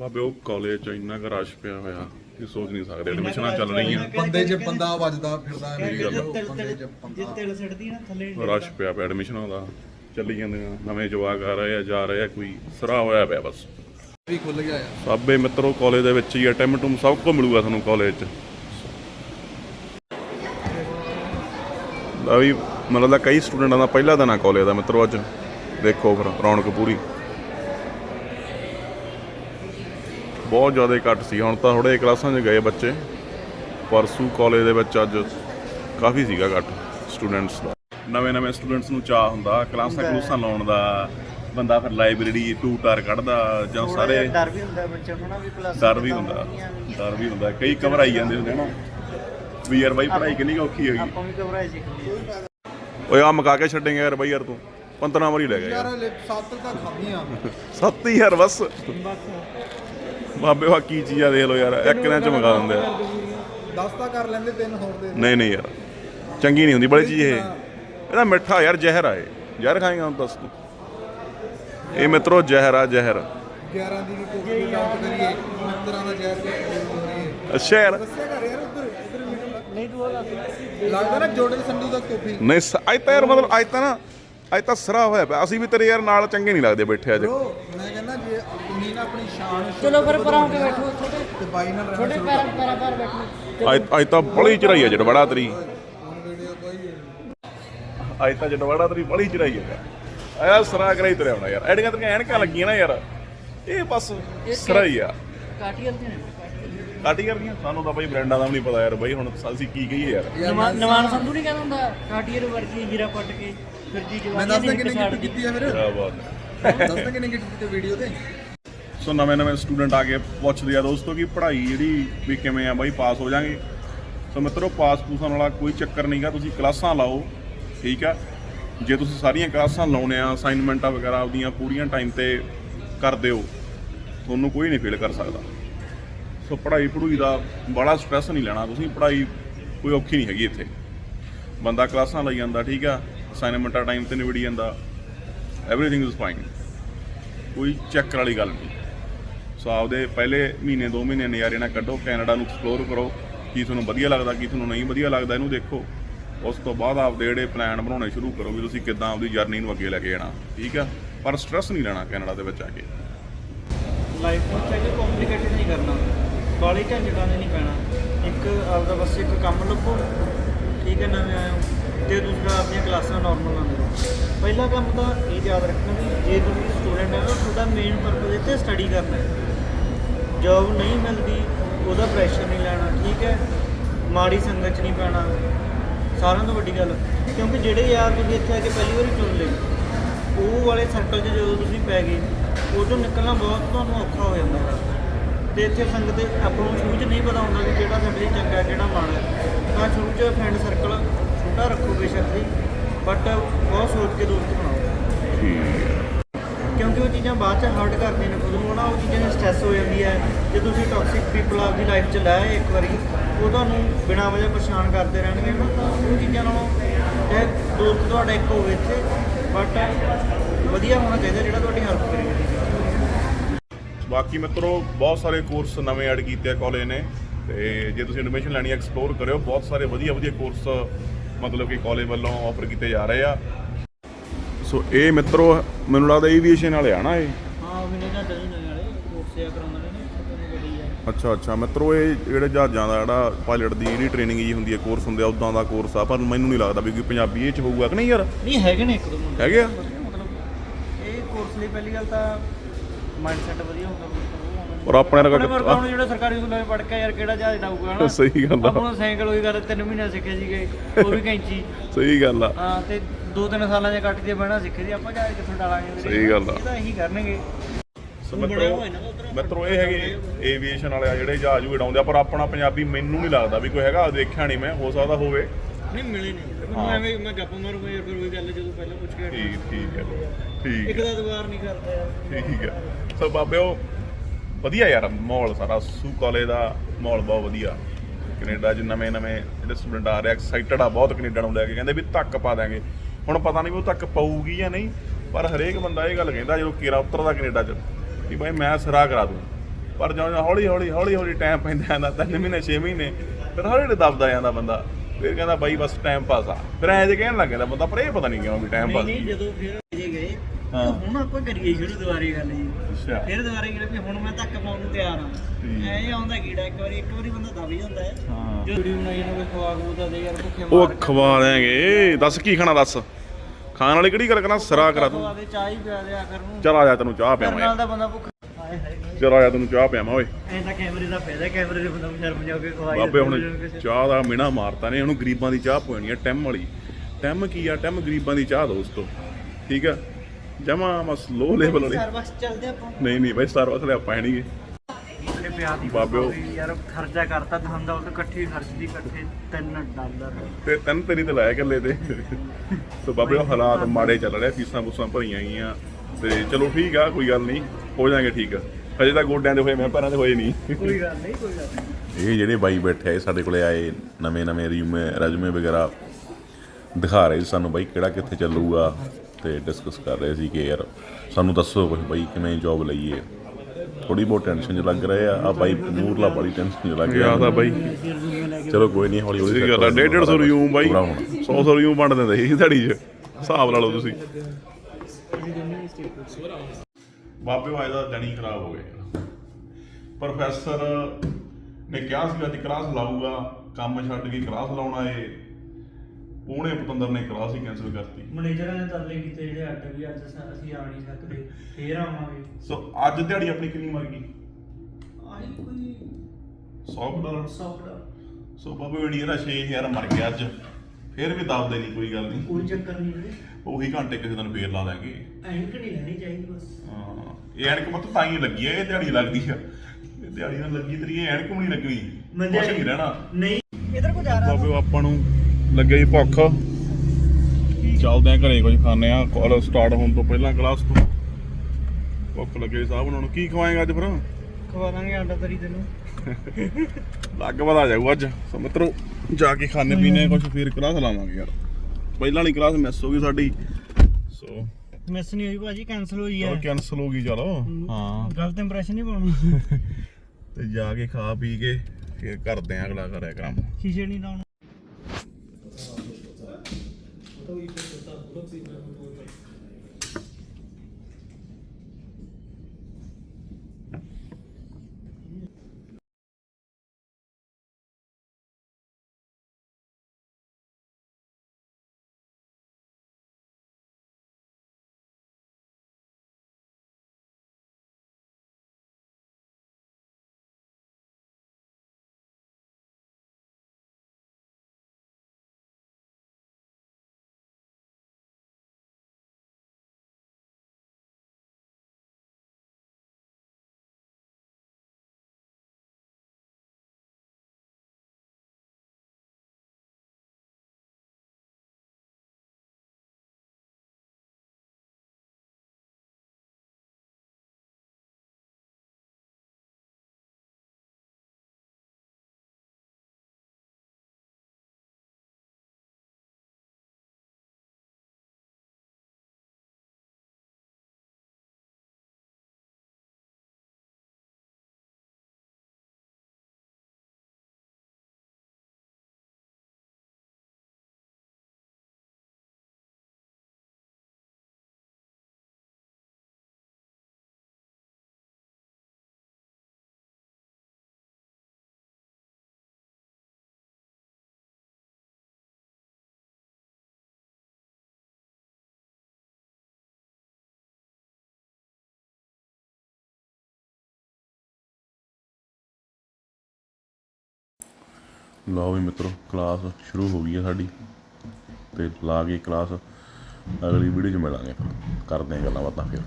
ਬਾਬੇ ਉਹ ਕਾਲਜ ਚ ਇੰਨਾ ਕੁ ਰਸ਼ ਪਿਆ ਹੋਇਆ ਕਿ ਸੋਚ ਨਹੀਂ ਸਕਦੇ। ਐਡਮਿਸ਼ਨਾਂ ਚੱਲ ਰਹੀਆਂ ਬੰਦੇ 'ਚ ਬੰਦਾ ਵੱਜਦਾ ਫਿਰਦਾ ਹੈ ਮੇਰੀ ਗੱਲ। ਬੰਦੇ ਜੇ ਬੰਦਾ ਤਿਲ ਸੜਦੀ ਨਾ ਥੱਲੇ ਰਸ਼ ਪਿਆ ਪਿਆ ਐਡਮਿਸ਼ਨਾਂ ਦਾ ਚੱਲੀ ਜਾਂਦੀਆਂ ਨਵੇਂ ਜਵਾਕ ਆ ਰਹੇ ਆ ਜਾ ਰਹੇ ਆ ਕੋਈ ਸਰਾ ਹੋਇਆ ਪਿਆ ਬਸ। ਵੀ ਖੁੱਲ ਗਿਆ ਆ। ਸਾਬੇ ਮਿੱਤਰੋ ਕਾਲਜ ਦੇ ਵਿੱਚ ਹੀ ਆ। ਟਿਮ ਟੁਮ ਸਭ ਕੁਝ ਮਿਲੂਗਾ ਤੁਹਾਨੂੰ ਕਾਲਜ 'ਚ। ਦਾ ਵੀ ਮਤਲਬ ਦਾ ਕਈ ਸਟੂਡੈਂਟਾਂ ਦਾ ਪਹਿਲਾ ਦਿਨ ਆ ਕਾਲਜ ਦਾ ਮਿੱਤਰੋ ਅੱਜ। ਦੇਖੋ ਫਿਰ ਰੌਣਕ ਪੂਰੀ। ਬਹੁਤ ਜ਼ਿਆਦਾ ਘੱਟ ਸੀ। ਹੁਣ ਤਾਂ ਥੋੜੇ ਕਲਾਸਾਂ 'ਚ ਗਏ ਬੱਚੇ। ਪਰਸੂ ਕਾਲਜ ਦੇ ਵਿੱਚ ਅੱਜ ਕਾਫੀ ਸੀਗਾ ਘੱਟ ਸਟੂਡੈਂਟਸ ਦਾ। ਨਵੇਂ ਨਵੇਂ ਸਟੂਡੈਂਟਸ ਨੂੰ ਚਾਹ ਹੁੰਦਾ ਕਲਾਸਾਂ ਕਲੂਸਾਂ ਲਾਉਣ ਦਾ। ਬੰਦਾ ਫਿਰ ਲਾਇਬ੍ਰੇਰੀ ਟੂਟਰ ਕੱਢਦਾ ਜਾਂ ਸਾਰੇ ਡਰ ਵੀ ਹੁੰਦਾ ਬੱਚੇ ਨੂੰ ਨਾ ਵੀ ਕਲਾਸ ਡਰ ਵੀ ਹੁੰਦਾ ਡਰ ਵੀ ਹੁੰਦਾ। ਕਈ ਘਬਰਾਈ ਜਾਂਦੇ ਹੁੰਦੇ ਨਾ। ਵੀ ਯਾਰ ਬਾਈ ਪੜ੍ਹਾਈ ਕਿੰਨੀ ਕੁ ਔਖੀ ਹੈਗੀ ਆਪਾਂ ਵੀ ਘਬਰਾਏ ਸੀ। ਓਏ ਆ ਮਕਾ ਕੇ ਛੱਡੇਂਗੇ ਯਾਰ ਬਾਈ ਯਾਰ ਤੂੰ। 15 ਵਾਰੀ ਲੈ ਗਿਆ ਯਾਰ ਸੱਤ ਤਾਂ ਖਾਧੀਆਂ। ਸੱਤ ਹੀ ਯਾਰ ਬਸ। ਬਾਬੇ ਵਾ ਕੀ ਚੀਜ਼ਾਂ ਦੇਖ ਲੋ ਯਾਰ ਇੱਕ ਦਿਨ ਚ ਮੰਗਾ ਦਿੰਦੇ ਆ। 10 ਤਾਂ ਕਰ ਲੈਂਦੇ ਤਿੰਨ ਹੋਰ ਦੇ ਨਹੀਂ ਨਹੀਂ ਯਾਰ ਚੰਗੀ ਨਹੀਂ ਹੁੰਦੀ ਬੜੀ ਚੀਜ਼ ਇਹ। ਇਹਦਾ ਮਿੱਠਾ ਯਾਰ ਜ਼ਹਿਰ ਆ ਇਹ। ਜ਼ਹਿਰ ਖਾਏਗਾ ਹੁਣ ਦੱਸ ਤੂੰ। ਇਹ ਮਿੱਤਰੋ ਜ਼ਹਿਰ ਆ ਜ਼ਹਿਰ। 11 ਦੀ ਵੀ ਕੋਕੀ ਕਾਊਂਟ ਕਰੀਏ ਮਿੱਤਰਾਂ ਦਾ ਜ਼ਹਿਰ ਅੱਛਾ ਯਾਰ। ਦੱਸਿਆ ਕਰ ਯਾਰ ਉਧਰ ਉਧਰ ਨਹੀਂ ਤੂੰ ਲੱਗਦਾ ਨਾ ਜੋੜੇ ਸੰਧੂ ਦਾ ਕੋਫੀ ਨਹੀਂ ਅੱਜ ਤਾਂ ਯਾਰ ਮਤਲਬ ਅੱਜ ਤਾਂ ਨਾ ਅੱਜ ਤਾਂ ਸਰਾ ਹੋਇਆ ਪਿਆ। ਅਸੀਂ ਵੀ ਤੇਰੇ ਯਾਰ ਨਾਲ ਚੰਗੇ ਨਹੀਂ ਲੱਗਦੇ ਬੈਠੇ ਅੱਜ। ਬ్రో ਮੈਂ ਕਹਿੰਦਾ ਜੇ ਤੁਸੀਂ ਨਾ ਆਪਣੀ ਸ਼ਾਨ ਚਲੋ ਫਿਰ ਪਰਾਂ ਹੋ ਕੇ ਬੈਠੋ ਛੋਟੇ ਤੇ ਬਾਈ ਨਾਲ ਰਹਿਣਾ ਛੋਟੇ ਸ਼ੁਰੂ ਪੈਰਾਂ ਪੈਰਾਂ ਪੈਰ ਬੈਠੋ। ਅੱਜ ਅੱਜ ਤਾਂ ਬੜੀ ਚੜਾਈ ਆ ਜੜਵੜਾ ਤੇਰੀ। ਹੁਣ ਵੀਡੀਓ ਕੋਈ ਅੱਜ ਤਾਂ ਜੜਵੜਾ ਤੇਰੀ ਬੜੀ ਚੜਾਈ ਆ। ਆਇਆ ਸਰਾ ਕਰਾਈ ਤੇਰੇ ਆਉਣਾ ਯਾਰ। ਐਡੀਆਂ ਤੇਰੀਆਂ ਐਨਕਾਂ ਲੱਗੀਆਂ ਨਾ ਯਾਰ। ਇਹ ਬਸ ਸਰਾ ਹੀ ਆ। ਕਾਟੀਆਂ ਦੀਆਂ ਨੇ? ਕਾਟੀ ਕਰਦੀਆਂ ਸਾਨੂੰ ਤਾਂ ਬਈ ਬ੍ਰਾਂਡਾਂ ਦਾ ਵੀ ਨਹੀਂ ਪਤਾ ਯਾਰ ਬਈ ਹੁਣ ਅਸੀਂ ਕੀ ਕਹੀਏ ਯਾਰ। ਨਵਾਂ ਨਵਾਂ ਸੰਧੂ ਨਹੀਂ ਕਹਿੰਦਾ ਹੁੰਦਾ? ਕਾਟੀਆਂ ਵਰਗੀ ਜੀਰਾ ਪੱਟ ਕੇ ਫਿਰ ਜੀ ਮੈਂ ਜਵਾਨੀ ਦੱਸਦਾ ਕਿੰਨੇ ਗਿਫਟ ਕੀਤੀ ਆ ਫਿਰ। ਕਿਆ ਬਾਤ ਹੈ। ਦੱਸਦਾ ਕਿੰਨੇ ਗਿਫਟ ਕੀਤੇ ਵੀਡੀਓ ਤੇ। ਸੋ ਨਵੇਂ ਨਵੇਂ ਸਟੂਡੈਂਟ ਆ ਕੇ ਪੁੱਛਦੇ ਆ ਦੋਸਤੋ ਕਿ ਪੜ੍ਹਾਈ ਜਿਹੜੀ ਵੀ ਕਿਵੇਂ ਆ ਬਾਈ ਪਾਸ ਹੋ ਜਾਾਂਗੇ। ਸੋ ਮਿੱਤਰੋ ਪਾਸ ਪੂਸਣ ਵਾਲਾ ਕੋਈ ਚੱਕਰ ਨਹੀਂਗਾ ਤੁਸੀਂ ਕਲਾਸਾਂ ਲਾਓ ਠੀਕ ਆ? ਜੇ ਤੁਸੀਂ ਸਾਰੀਆਂ ਕਲਾਸਾਂ ਲਾਉਣੇ ਆ ਅਸਾਈਨਮੈਂਟਾਂ ਵਗੈਰਾ ਆਪਦੀਆਂ ਪੂਰੀਆਂ ਟਾਈਮ ਤੇ ਕਰਦੇ ਹੋ ਤੁਹਾਨੂੰ ਕੋਈ ਨਹੀਂ ਫੇਲ ਕਰ ਸਕਦਾ। ਸੋ ਪੜ੍ਹਾਈ ਪੜੂਈ ਦਾ ਬੜਾ ਸਟ੍ਰੈਸ ਨਹੀਂ ਲੈਣਾ। ਤੁਸੀਂ ਪੜ੍ਹਾਈ ਕੋਈ ਔਖੀ ਨਹੀਂ ਹੈਗੀ ਇੱਥੇ। ਬੰਦਾ ਕਲਾਸਾਂ ਲਈ ਜਾਂਦਾ, ਠੀਕ ਆ ਅਸਾਈਨਮੈਂਟਾਂ ਟਾਈਮ ਤੇ ਨਿਬੜੀ ਜਾਂਦਾ ਐਵਰੀਥਿੰਗ ਇਜ਼ ਫਾਈਨ ਕੋਈ ਚੱਕਰ ਵਾਲੀ ਗੱਲ ਨਹੀਂ। ਸੋ ਆਪਦੇ ਪਹਿਲੇ ਮਹੀਨੇ 2 ਮਹੀਨੇ ਨਜ਼ਾਰੇ ਨਾਲ ਕੱਢੋ, ਕੈਨੇਡਾ ਨੂੰ ਐਕਸਪਲੋਰ ਕਰੋ, ਕੀ ਤੁਹਾਨੂੰ ਵਧੀਆ ਲੱਗਦਾ, ਕੀ ਤੁਹਾਨੂੰ ਨਹੀਂ ਵਧੀਆ ਲੱਗਦਾ, ਇਹਨੂੰ ਦੇਖੋ। ਉਸ ਤੋਂ ਬਾਅਦ ਆਪਦੇ ਜਿਹੜੇ ਪਲਾਨ ਬਣਾਉਣੇ ਸ਼ੁਰੂ ਕਰੋ ਵੀ ਤੁਸੀਂ ਕਿੱਦਾਂ ਆਪਦੀ ਜਰਨੀ ਨੂੰ ਅੱਗੇ ਲੈ ਕੇ ਜਾਣਾ, ਠੀਕ ਆ। ਪਰ ਸਟ੍ਰੈਸ ਨਹੀਂ ਲੈਣਾ ਕੈਨੇਡਾ ਦੇ ਵਿੱਚ ਆ ਕੇ। ਲਾਈਫ ਨੂੰ ਚਾਹੀਏ ਕੰਪਲਿਕੇਟਡ ਨਹੀਂ ਕਰਨਾ। ਬਾਲੀ ਝੰਜਟਾਂ ਦੇ ਨਹੀਂ ਪੈਣਾ। ਇੱਕ ਆਪਦਾ ਬਸ ਇੱਕ ਕੰਮ ਲੱਭੋ। ਠੀਕ ਹੈ, ਨਵੇਂ ਆਏ ਹੋ ਤੇ ਦੂਸਰਾ ਆਪਣੀਆਂ ਕਲਾਸਾਂ ਨਾਰਮਲ ਲਾਉਂਦੇ ਰਹੋ ਪਹਿਲਾ ਕੰਮ ਤਾਂ ਇਹ ਯਾਦ ਰੱਖਣਾ ਵੀ ਜੇ ਤੁਸੀਂ ਸਟੂਡੈਂਟ ਹੈ ਨਾ ਤੁਹਾਡਾ ਮੇਨ ਪਰਪਸ ਇੱਥੇ ਸਟੱਡੀ ਕਰਨਾ ਹੈ। ਜੌਬ ਨਹੀਂ ਮਿਲਦੀ, ਉਹਦਾ ਪ੍ਰੈਸ਼ਰ ਨਹੀਂ ਲੈਣਾ, ਠੀਕ ਹੈ। ਮਾੜੀ ਸੰਗਤ 'ਚ ਨਹੀਂ ਪੈਣਾ। ਸਾਰਿਆਂ ਤੋਂ ਵੱਡੀ ਗੱਲ। ਕਿਉਂਕਿ ਜਿਹੜੇ ਯਾਰ ਤੁਸੀਂ ਇੱਥੇ ਆ ਕੇ ਪਹਿਲੀ ਵਾਰੀ ਚੁਣ ਲਏ, ਉਹ ਵਾਲੇ ਸਰਕਲ 'ਚ ਜਦੋਂ ਤੁਸੀਂ ਪੈ ਗਏ ਉਦੋਂ ਨਿਕਲਣਾ ਬਹੁਤ ਤੁਹਾਨੂੰ ਔਖਾ ਹੋ ਜਾਂਦਾ ਹੈ ਤੇ ਇੱਥੇ ਸੰਗਤ ਦੇ ਆਪਾਂ ਨੂੰ ਸ਼ੁਰੂ 'ਚ ਨਹੀਂ ਪਤਾ ਹੁੰਦਾ ਕਿ ਕਿਹੜਾ ਸਾਡੇ ਲਈ ਚੰਗਾ ਹੈ, ਕਿਹੜਾ ਮਾੜਾ ਹੈ। ਤਾਂ ਸ਼ੁਰੂ 'ਚ ਫਰੈਂਡ ਸਰਕਲ ਛੋਟਾ ਰੱਖੋ ਬੇਸ਼ੱਕ ਜੀ ਬਟ ਬਹੁਤ ਸੋਚ ਕੇ ਦੋਸਤ ਬਣਾਓ। ਕਿਉਂਕਿ ਉਹ ਚੀਜ਼ਾਂ ਬਾਅਦ 'ਚ ਹਰਟ ਕਰਦੀਆਂ ਨੇ ਖੁਦ ਨੂੰ ਨਾ ਉਹ ਚੀਜ਼ਾਂ ਸਟ੍ਰੈਸ ਹੋ ਜਾਂਦੀ ਹੈ। ਜੇ ਤੁਸੀਂ ਟੌਕਸਿਕ ਪੀਪਲ ਆਪਦੀ ਲਾਈਫ 'ਚ ਲਾਏ ਇੱਕ ਵਾਰੀ ਉਹ ਤੁਹਾਨੂੰ ਬਿਨਾਂ ਵਜ੍ਹਾ ਪਰੇਸ਼ਾਨ ਕਰਦੇ ਰਹਿਣਗੇ। ਨਾ ਤਾਂ ਉਹ ਚੀਜ਼ਾਂ ਨਾਲੋਂ ਜੇ ਦੋਸਤ ਤੁਹਾਡਾ ਇੱਕ ਹੋਵੇ ਇੱਥੇ ਬਟ ਵਧੀਆ ਹੋਣਾ ਚਾਹੀਦਾ ਜਿਹੜਾ ਤੁਹਾਡੀ ਹੈਲਪ ਕਰੇਗਾ ਬਾਕੀ ਮਿੱਤਰੋ ਬਹੁਤ ਸਾਰੇ ਕੋਰਸ ਨਵੇਂ ਐਡ ਕੀਤੇ ਆ ਕਾਲਜ ਨੇ ਤੇ ਜੇ ਤੁਸੀਂ ਐਡਮਿਸ਼ਨ ਲੈਣੀ ਹੈ ਐਕਸਪਲੋਰ ਕਰਿਓ। ਬਹੁਤ ਸਾਰੇ ਵਧੀਆ ਵਧੀਆ ਕੋਰਸ ਮਤਲਬ ਕਿ ਕਾਲਜ ਵੱਲੋਂ ਆਫਰ ਕੀਤੇ ਜਾ ਰਹੇ ਆ। ਸੋ ਇਹ ਮਿੱਤਰੋ ਮੈਨੂੰ ਲੱਗਦਾ ਏਵੀਏਸ਼ਨ ਵਾਲੇ ਆ ਨਾ ਇਹ? ਹਾਂ ਵੀ ਨਹੀਂ ਜਾਂਦੇ ਨੇ ਨਾਲੇ ਕੋਰਸ ਆ ਕਰਾਉਂਦੇ ਨੇ ਅੱਛਾ ਅੱਛਾ। ਮਿੱਤਰੋ ਇਹ ਜਿਹੜੇ ਜਹਾਜ਼ਾਂ ਦਾ ਜਿਹੜਾ ਪਾਇਲਟ ਦੀ ਜਿਹੜੀ ਟ੍ਰੇਨਿੰਗ ਜੀ ਹੁੰਦੀ ਹੈ ਕੋਰਸ ਹੁੰਦੇ ਆ ਉਦਾਂ ਦਾ ਕੋਰਸ ਆ ਪਰ ਮੈਨੂੰ ਨਹੀਂ ਲੱਗਦਾ ਵੀ ਕੋਈ ਪੰਜਾਬੀ ਇਹ ਚ ਹੋਊਗਾ ਕਿ ਨਹੀਂ ਯਾਰ? ਨਹੀਂ ਹੈਗੇ ਨੇ ਇੱਕ ਦੋ ਮੁੰਡੇ। ਹੈਗੇ ਆ? ਮਤਲਬ ਇਹ ਕੋਰਸ ਲਈ ਪਹਿਲੀ ਗੱਲ ਤਾਂ ਮਾਈਂਡਸੈਟ ਵਧੀਆ ਹੁੰਦਾ ਪਰ ਆਪਣੇ ਵਰਗਾ ਵਰਗਾ ਹੁਣ ਜਿਹੜਾ ਸਰਕਾਰੀ ਸਕੂਲਾਂ ਵਿੱਚ ਪੜ੍ਹ ਕੇ ਯਾਰ ਕਿਹੜਾ ਜਹਾਜ਼ ਡਾਊਗਾ ਹਨਾ? ਸਹੀ ਗੱਲ ਆ। ਆਪਣਾ ਸਾਈਕਲ ਉਹੀ ਗੱਲ ਤਿੰਨ ਮਹੀਨੇ ਸਿੱਖੇ ਸੀਗੇ ਉਹ ਵੀ ਕੈਂਚੀ। ਸਹੀ ਗੱਲ ਆ। ਹਾਂ ਤੇ ਦੋ ਤਿੰਨ ਸਾਲਾਂ ਦੇ ਕੱਟ ਕੇ ਬਹਿਣਾ ਸਿੱਖੇ ਸੀ ਆਪਾਂ ਜਹਾਜ਼ ਕਿੱਥੋਂ ਡਾਲਾਂਗੇ ਵੀਰੇ? ਸਹੀ ਗੱਲ ਆ। ਇਹ ਤਾਂ ਇਹੀ ਕਰਨਗੇ। ਸੋ ਮਿੱਤਰੋ ਇਹ ਹੈਗੇ ਏਵੀਏਸ਼ਨ ਵਾਲੇ ਆ ਜਿਹੜੇ ਜਹਾਜ਼ ਉਡਾਉਂਦੇ ਆ ਪਰ ਆਪਣਾ ਪੰਜਾਬੀ ਮੈਨੂੰ ਨਹੀਂ ਲੱਗਦਾ ਵੀ ਕੋਈ ਹੈਗਾ ਦੇਖਿਆ ਨਹੀਂ ਮੈਂ ਹੋ ਸਕਦਾ ਹੋਵੇ। ਨਹੀਂ ਮਿਲੇ ਨਹੀਂ ਮੈਨੂੰ। ਐਵੇਂ ਮੈਂ ਗੱਪ ਮਾਰੂੰਗਾ ਯਾਰ ਫਿਰ ਉਹੀ ਗੱਲ ਜਦੋਂ ਪਹਿਲਾਂ ਪੁੱਛ ਕੇ। ਠੀਕ ਠੀਕ ਹੈ। ਠੀਕ ਇੱਕ ਦਾ ਦੁਬਾਰ ਨਹੀਂ ਕਰਦਾ ਯਾਰ। ਠੀਕ ਹੈ। ਸੋ ਬਾਬਿਓ ਵਧੀਆ ਯਾਰ ਮਾਹੌਲ ਸਾਰਾ। ਸੂ ਕਾਲਜ ਦਾ ਮਾਹੌਲ ਬਹੁਤ ਵਧੀਆ। ਕੈਨੇਡਾ 'ਚ ਨਵੇਂ ਨਵੇਂ ਜਿਹੜੇ ਸਟੂਡੈਂਟ ਆ ਰਹੇ ਐਕਸਾਈਟਡ ਆ ਬਹੁਤ ਕੈਨੇਡਾ ਨੂੰ ਲੈ ਕੇ। ਕਹਿੰਦੇ ਵੀ ਧੱਕ ਪਾ ਦਾਂਗੇ ਹੁਣ ਪਤਾ ਨਹੀਂ ਵੀ ਉਹ ਧੱਕ ਪਊਗੀ ਜਾਂ ਨਹੀਂ ਪਰ ਹਰੇਕ ਬੰਦਾ ਇਹ ਗੱਲ ਕਹਿੰਦਾ ਜਦੋਂ ਕੀਰਾ ਉਤਰਦਾ ਕੈਨੇਡਾ 'ਚ ਵੀ ਭਾਈ ਮੈਂ ਸਿਰਾ ਕਰਾ ਦੂੰ। ਪਰ ਜਿਉਂ ਹੌਲੀ ਹੌਲੀ ਹੌਲੀ ਹੌਲੀ ਟਾਈਮ ਪੈਂਦਾ ਜਾਂਦਾ ਤਿੰਨ ਮਹੀਨੇ 6 ਮਹੀਨੇ ਫਿਰ ਹੌਲੀ ਹੌਲੀ ਦਬਦਾ ਜਾਂਦਾ ਬੰਦਾ। ਫਿਰ ਕਹਿੰਦਾ ਬਾਈ ਬਸ ਟਾਈਮ ਪਾਸ ਆ। ਫਿਰ ਐਂ ਜੇ ਕਹਿਣ ਲੱਗ ਜਾਂਦਾ ਬੰਦਾ ਪਰ ਇਹ ਪਤਾ ਨਹੀਂ ਕਿਉਂ ਵੀ ਟਾਈਮ ਪਾਸ ਨਹੀਂ ਜਦੋਂ ਫਿਰ ਜੇ ਗਏ ਹੁਣ ਆਪਾਂ ਕਰੀਏ ਸ਼ੁਰੂ ਦੁਬਾਰੇ ਗੱਲ ਜੀ। ਅੱਛਾ। ਫਿਰ ਦੁਬਾਰੇ ਕਰੀਏ ਵੀ ਹੁਣ ਮੈਂ ਧੱਕ ਪਾਉਣ ਨੂੰ ਤਿਆਰ। ਹਾਂ। ਐ ਆਉਂਦਾ ਕੀੜਾ ਇੱਕ ਵਾਰੀ ਇੱਕ ਵਾਰੀ ਬੰਦਾ ਦਬ ਹੀ ਜਾਂਦਾ ਹੈ। ਹਾਂ। ਜੋ ਵੀਡੀਓ ਬਣਾਈ ਨਾ ਕੋਈ ਖਵਾ ਖੂ ਤਾਂ ਦੇ ਯਾਰ ਭੁੱਖੇ ਉਹ ਖਵਾ ਦੇਂਗੇ ਦੱਸ ਕੀ ਖਾਣਾ ਦੱਸ? ਖਾਣ ਵਾਲੀ ਕਿਹੜੀ ਗੱਲ ਕਰਾਂ ਸਰਾ ਕਰਾ ਤੂੰ। ਚਾਹ ਹੀ ਪਿਆ ਦੇ ਆਖਰ ਨੂੰ। ਚਲ ਆ ਜਾ ਤੈਨੂੰ ਚਾਹ ਕਰਨ ਪਿਆਵਾਂ ਨਾਲ ਦਾ ਬੰਦਾ ਭੁੱਖਾ ਹਾਏ ਹਾਏ ਚਲ ਆ ਜਾ ਤੈਨੂੰ ਚਾਹ ਪਿਆਵਾਂ ਓਏ। ਐਂ ਤਾਂ ਕੈਮਰੇ ਦਾ ਫਾਇਦਾ ਕੈਮਰੇ ਦੇ ਬੰਦਾ ਸ਼ਰਮ ਜਾ ਕੇ ਖਵਾਈ ਬਾਬੇ ਹੁਣ ਚਾਹ ਦਾ ਮਿਹਣਾ ਮਾਰਤਾ ਨੇ ਉਹਨੂੰ ਗਰੀਬਾਂ ਦੀ ਚਾਹ ਪੋਣੀ ਆ ਟੈਮ ਵਾਲੀ। ਟੈਮ ਕੀ ਆ? ਟੈਮ ਗਰੀਬਾਂ ਦੀ ਚਾਹ ਦੋਸਤੋ। ਠੀਕ ਆ? ਜਮਾ ਮਸ ਲੋ ਲੈਵਲ ਵਾਲੀ। ਸਰਵਿਸ ਚੱਲਦੇ ਆਪਾਂ। ਨਹੀਂ ਨਹੀਂ ਬਾਈ ਸਟਾਰਬਕਸ ਲੈ ਆਪਾਂ ਨਹੀਂ ਤੇ ਪਿਆਰ ਦੀ ਬਾਬੇ ਉਹ- ਬਾਬੇ ਯਾਰ ਖਰਚਾ ਕਰਤਾ ਧੰਦਾ ਉਹ ਤਾਂ ਇਕੱਠੀ ਖਰਚਦੀ ਇਕੱਠੇ 3 ਡਾਲਰ। ਤੇ ਤੈਨੂੰ ਤੇਰੀ ਤੇ ਲਾਇਆ ਇਕੱਲੇ ਤੇ। ਸੋ ਬਾਬੇ ਉਹ ਹਾਲਾਤ ਮਾੜੇ ਚੱਲ ਰਹੇ ਫੀਸਾਂ ਫੂਸਾਂ ਭਰੀਆਂ ਗਈਆਂ। ਤੇ ਚਲੋ ਠੀਕ ਆ ਕੋਈ ਗੱਲ ਨਹੀਂ ਹੋ ਜਾਾਂਗੇ ਠੀਕ। ਹਜੇ ਤਾਂ ਗੋਡਿਆਂ ਦੇ ਹੋਏ ਮੈਂ ਪੈਰਾਂ ਦੇ ਹੋਏ ਨਹੀਂ ਕੋਈ ਗੱਲ ਨਹੀਂ ਕੋਈ ਗੱਲ ਨਹੀਂ। ਇਹ ਜਿਹੜੇ ਬਾਈ ਬੈਠੇ ਆ ਇਹ ਸਾਡੇ ਕੋਲੇ ਆਏ ਨਵੇਂ ਨਵੇਂ ਰਿਜ਼ੂਮੇ ਰੈਜ਼ੂਮੇ ਵਗੈਰਾ ਦਿਖਾ ਰਹੇ ਸੀ ਸਾਨੂੰ ਬਾਈ ਕਿਹੜਾ ਕਿੱਥੇ ਚੱਲੂਗਾ। ਤੇ ਡਿਸਕਸ ਕਰ ਰਹੇ ਸੀ ਕਿ ਯਾਰ ਸਾਨੂੰ ਦੱਸੋ ਕੁਝ ਬਾਈ ਕਿਵੇਂ ਜੌਬ ਲਈਏ। ਥੋੜੀ ਬਹੁਤ ਟੈਨਸ਼ਨ ਚ ਲੱਗ ਰਹੇ ਆ। ਆ ਬਾਈ ਮੂਰਲਾ ਬੜੀ ਟੈਨਸ਼ਨ ਚ ਲੱਗ ਰਿਹਾ। ਦਾ ਬਾਈ। ਚਲੋ ਕੋਈ ਨਹੀਂ ਹੌਲੀ ਹੌਲੀ ਗੱਲ ਆ 150 ਰਿਜ਼ੂਮ ਬਾਈ। 100 100 ਰਿਜ਼ੂਮ ਵੰਡ ਦਿੰਦੇ ਸੀ ਦਿਹਾੜੀ 'ਚ। ਹਿਸਾਬ ਲਾ ਲਓ ਤੁਸੀਂ। ਬਾਬੇ ਵਾਇ ਦਾ ਹੀ ਖਰਾਬ ਹੋ ਗਿਆ। ਪ੍ਰੋਫੈਸਰ ਨੇ ਕਿਹਾ ਸੀ ਅੱਜ ਕਲਾਸ ਲਾਊਗਾ ਕੰਮ ਛੱਡ ਕੇ ਕਲਾਸ ਲਾਉਣਾ ਏ। ਉਹਨੇ ਪਤੰਦਰ ਨੇ ਕਲਾਸ ਹੀ ਕੈਨਸਲ ਕਰਤੀ। ਮੈਨੇਜਰਾਂ ਨੇ ਤਰਲੇ ਕੀਤੇ ਜਿਹੜੇ ਅੱਡ ਵੀ ਅੱਜ ਅਸਾਂ- ਅਸੀਂ ਆ ਨਹੀਂ ਸਕਦੇ ਫੇਰ ਆਵਾਂਗੇ। ਸੋ ਅੱਜ ਦਿਹਾੜੀ ਆਪਣੀ ਕਿੰਨੀ ਮਰ ਗਈ? ਆਈ ਕੋਈ 100 ਡਾਲਰ। ਸੌਕੜਾ ਸੋ ਬਾਬੇ ਵੜੀ ਇਹਦਾ 6000 ਮਰ ਗਿਆ ਅੱਜ। ਫਿਰ ਵੀ ਦੱਬਦੇ ਨਹੀਂ ਕੋਈ ਗੱਲ ਨਹੀਂ ਕੋਈ ਚੱਕਰ ਨਹੀਂ ਵੀਰੇ। ਉਹੀ ਘੰਟੇ ਕਿਸੇ ਦਿਨ ਫੇਰ ਲਾ ਦਾਂਗੇ ਐਂਕ ਨਹੀਂ ਲੈਣੀ ਚਾਹੀਦੀ ਬਸ। ਹਾਂ ਇਹ ਐਨਕ ਮਤ ਤਾਂ ਹੀ ਲੱਗੀ ਆ ਇਹ ਦਿਹਾੜੀ ਲੱਗਦੀ ਆ। ਇਹ ਦਿਹਾੜੀ ਨਾਲ ਲੱਗੀ ਤੇਰੀ ਇਹ ਐਨਕ ਵੀ ਨਹੀਂ ਲੱਗਣੀ ਕੁਛ ਨਹੀਂ ਰਹਿਣਾ। ਨਹੀਂ ਇਧਰ ਕੋ ਜਾ ਰਹਾ। ਬਾਬੇ ਆਪਾਂ ਨੂੰ ਲੱਗਿਆ ਜੀ ਭੁੱਖ। ਚੱਲਦੇ ਆ ਘਰੇ ਕੁਝ ਖਾਣੇ ਆ। ਕਾਲਜ ਸਟਾਰਟ ਹੋਣ ਤੋਂ ਪਹਿਲਾਂ ਕਲਾਸ ਤੋਂ। ਭੁੱਖ ਲੱਗੇ ਸਾਹਿਬ ਉਹਨਾਂ ਨੂੰ। ਕੀ ਖਵਾਏਗਾ ਅੱਜ ਫਿਰ? ਖਵਾ ਦਾਂਗੇ ਆਂਡਾ ਤਰੀ ਤੈਨੂੰ। ਲੱਗ ਵਦਾ ਜਾਊ ਅੱਜ। ਸੋ ਮਿੱਤਰੋ ਜਾ ਕੇ ਖਾਣੇ ਪੀਣੇ ਕੁਝ ਫਿਰ ਕਲਾਸ ਲਾਵਾਂਗੇ ਯਾਰ। ਪਹਿਲਾਂ ਵਾਲੀ ਕਲਾਸ ਮਿਸ ਹੋ ਗਈ ਸਾਡੀ। ਸੋ ਮਿਸ ਨਹੀਂ ਹੋਈ ਭਾਜੀ ਕੈਨਸਲ ਹੋਈ ਹੈ ਕੈਨਸਲ ਹੋ ਗਈ ਚਲੋ। ਹਾਂ। ਗਲਤ ਇੰਪ੍ਰੈਸ਼ਨ ਨਹੀਂ ਪਾਉਣਾ। ਤੇ ਜਾ ਕੇ ਖਾ ਪੀ ਕੇ ਫਿਰ ਕਰਦੇ ਆ ਅਗਲਾ ਕਰਿਆ ਕਰਾਮ ਸ਼ੀਸ਼ੇ ਨਹੀਂ ਲਾਉਣਾ। ਲਓ ਵੀ ਮਿੱਤਰੋ ਕਲਾਸ ਸ਼ੁਰੂ ਹੋ ਗਈ ਹੈ ਸਾਡੀ ਤੇ ਲਾ ਕੇ ਕਲਾਸ ਅਗਲੀ ਵੀਡੀਓ 'ਚ ਮਿਲਾਂਗੇ ਕਰਦੇ ਹਾਂ ਗੱਲਾਂ ਬਾਤਾਂ ਫਿਰ।